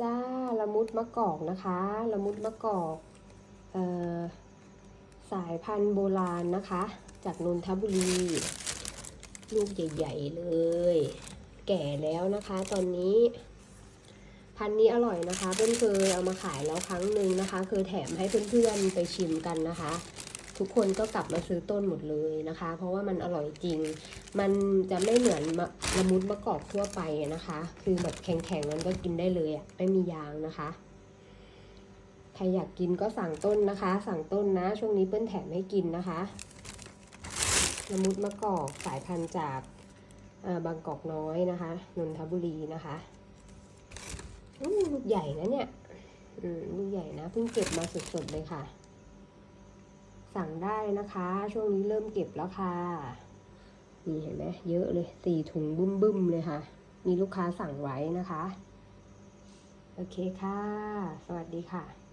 จ้าละมุดมะกอกนะคะละมุดมะกอกออสายพันธุ์โบราณนะคะ จากนนทบุรี ลูกใหญ่ ๆ เลย แก่แล้วนะคะตอนนี้ พันธุ์นี้อร่อยนะคะ เพื่อนเคยเอามาขายแล้วครั้งหนึ่งนะคะ เคยแถมให้เพื่อนๆไปชิมกันนะคะ ทุกคนก็กลับมาซื้อต้นหมดเลยนะคะ เพราะว่ามันอร่อยจริง มันจะไม่เหมือนมะละมุดมะกอกทั่วไปนะคะ คือแบบแข็งๆมันก็กินได้เลยอะไม่มียางนะคะใครอยากกินก็สั่งต้นนะคะ สั่งต้นนะ ช่วงนี้เปิ้ลแถมให้กินนะคะละมุดมะกอกสายพันธุ์จากบางกอกน้อยนะคะนนทบุรีนะคะอืมลูกใหญ่นะเนี่ยอืมลูกใหญ่นะเพิ่งเก็บมาสดๆเลยค่ะ สั่งได้นะคะ ช่วงนี้เริ่มเก็บแล้วค่ะ นี่เห็นไหมเยอะเลยสี่ถุงบึ้มบึ้มๆเลยค่ะ มีลูกค้าสั่งไว้นะคะ โอเคค่ะ สวัสดีค่ะ